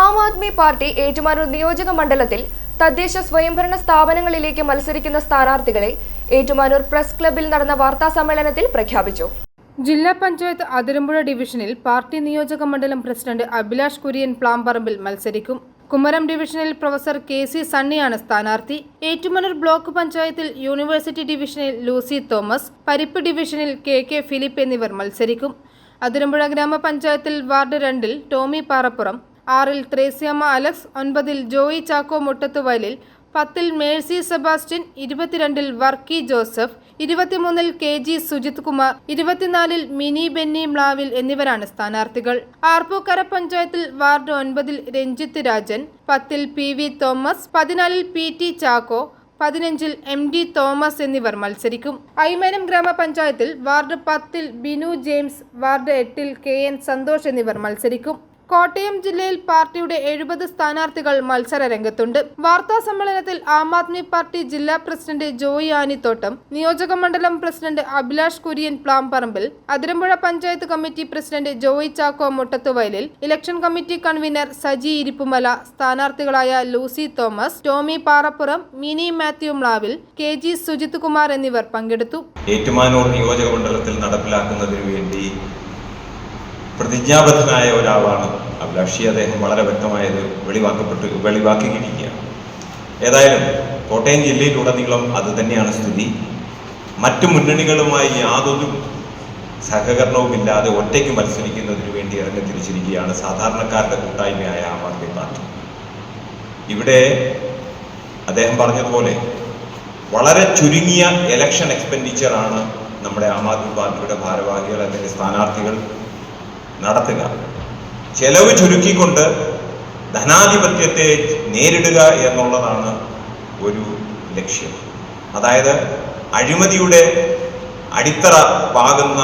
ആം Aadmi party Ettumanoor നിയോജക മണ്ഡലത്തിൽ തദ്ദേശ സ്വയംഭരണ സ്ഥാപനങ്ങളിലേക്ക് മത്സരിക്കുന്ന സ്ഥാനാർത്ഥികളെ ഏറ്റുമാനൂർ പ്രസ് ക്ലബിൽ നടന്ന വാർത്താ സമ്മേളനത്തിൽ പ്രഖ്യാപിച്ചു. ജില്ലാ പഞ്ചായത്ത് അതിരമ്പുഴ ഡിവിഷനിൽ പാർട്ടി നിയോജക മണ്ഡലം പ്രസിഡന്റ് അഭിലാഷ് കുര്യൻ പ്ലാംപറമ്പിൽ മത്സരിക്കും. കുമരം ഡിവിഷനിൽ പ്രൊഫസർ കെ സി സണ്ണിയാണ് സ്ഥാനാർത്ഥി. ഏറ്റുമാനൂർ ബ്ലോക്ക് പഞ്ചായത്തിൽ യൂണിവേഴ്സിറ്റി ഡിവിഷനിൽ ലൂസി തോമസ് പരിപ്പ് ഡിവിഷനിൽ കെ കെ ഫിലിപ്പ് എന്നിവർ മത്സരിക്കും. അതിരമ്പുഴ ഗ്രാമപഞ്ചായത്തിൽ വാർഡ് രണ്ടിൽ ടോമി പാറപ്പുറം ആറിൽ ത്രേസ്യാമ്മ അലക്സ് ഒൻപതിൽ ജോയി ചാക്കോ മുട്ടത്തുവയലിൽ പത്തിൽ മേഴ്സി സെബാസ്റ്റ്യൻ ഇരുപത്തിരണ്ടിൽ വർക്കി ജോസഫ് ഇരുപത്തിമൂന്നിൽ കെ ജി സുജിത് കുമാർ ഇരുപത്തിനാലിൽ മിനി ബെന്നി മ്ലാവിൽ എന്നിവരാണ് സ്ഥാനാർത്ഥികൾ. ആർപ്പൂക്കര പഞ്ചായത്തിൽ വാർഡ് ഒൻപതിൽ രഞ്ജിത്ത് രാജൻ പത്തിൽ പി വി തോമസ് പതിനാലിൽ പി ടി ചാക്കോ പതിനഞ്ചിൽ എം ഡി തോമസ് എന്നിവർ മത്സരിക്കും. ഐമനം ഗ്രാമപഞ്ചായത്തിൽ വാർഡ് പത്തിൽ ബിനു ജെയിംസ് വാർഡ് എട്ടിൽ കെ എൻ സന്തോഷ് എന്നിവർ മത്സരിക്കും. കോട്ടയം ജില്ലയിൽ പാർട്ടിയുടെ എഴുപത് സ്ഥാനാർത്ഥികൾ മത്സര രംഗത്തുണ്ട് വാർത്താ സമ്മേളനത്തിൽ ആം ആദ്മി പാർട്ടി ജില്ലാ പ്രസിഡന്റ് ജോയി ആനിത്തോട്ടം നിയോജക മണ്ഡലം president Abhilash Kurian Plamparambil Athirampuzha panchayat committee president Joy Chacko Muttathuvayalil election committee convener Saji Irippumala സ്ഥാനാർത്ഥികളായ Lucy Thomas Tomy Parappuram Mini Mathew Mlavil K G Sujith Kumar എന്നിവർ പങ്കെടുത്തു. ഏറ്റുമാനൂർ നിയോജക മണ്ഡലത്തിൽ നടപ്പിലാക്കുന്നതിന് വേണ്ടി പ്രതിജ്ഞാബദ്ധനായ ഒരാളാണ് അഭിലാഷി. അദ്ദേഹം വളരെ വ്യക്തമായത് വെളിവാക്കപ്പെട്ടു വെളിവാക്കിയിരിക്കുകയാണ് ഏതായാലും കോട്ടയം ജില്ലയിലുടനീളം അത് തന്നെയാണ് സ്ഥിതി. മറ്റു മുന്നണികളുമായി യാതൊരു സഹകരണവുമില്ലാതെ ഒറ്റയ്ക്ക് മത്സരിക്കുന്നതിന് വേണ്ടി ഇറങ്ങി തിരിച്ചിരിക്കുകയാണ് സാധാരണക്കാരുടെ കൂട്ടായ്മയായ ആം ആദ്മി പാർട്ടി. ഇവിടെ അദ്ദേഹം പറഞ്ഞതുപോലെ വളരെ ചുരുങ്ങിയ ഇലക്ഷൻ എക്സ്പെൻഡിച്ചറാണ് നമ്മുടെ ആം ആദ്മി പാർട്ടിയുടെ ഭാരവാഹികൾ അല്ലെങ്കിൽ സ്ഥാനാർത്ഥികൾ നടത്തുക. ചെലവ് ചുരുക്കിക്കൊണ്ട് ധനാധിപത്യത്തെ നേരിടുക എന്നുള്ളതാണ് ഒരു ലക്ഷ്യം. അതായത് അഴിമതിയുടെ അടിത്തറ പാകുന്ന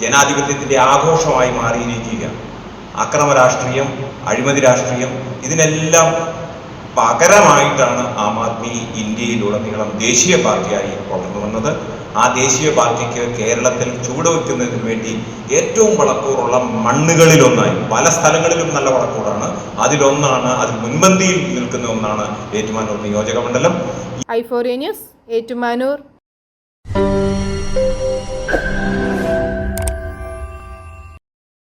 ജനാധിപത്യത്തിന്റെ ആഘോഷമായി മാറിയിരിക്കുക അക്രമ രാഷ്ട്രീയം അഴിമതി രാഷ്ട്രീയം ഇതിനെല്ലാം പകരമായിട്ടാണ് ആം ആദ്മി ഇന്ത്യയിലുടനീളം ദേശീയ പാർട്ടിയായി വളർന്നു വന്നത്. ആ ദേശീയ പാർട്ടിക്ക് കേരളത്തിൽ ചുവടുവെക്കുന്നതിന് വേണ്ടി ഏറ്റവും വളക്കൂറുള്ള മണ്ണുകളിലൊന്നായി പല സ്ഥലങ്ങളിലും നല്ല വളക്കൂറാണ് അതിലൊന്നാണ് അതിൽ മുൻപന്തിയിൽ നിൽക്കുന്ന ഒന്നാണ് ഏറ്റുമാനൂർ നിയോജക മണ്ഡലം. ഐഫോറിയ ന്യൂസ് ഏറ്റുമാനൂർ.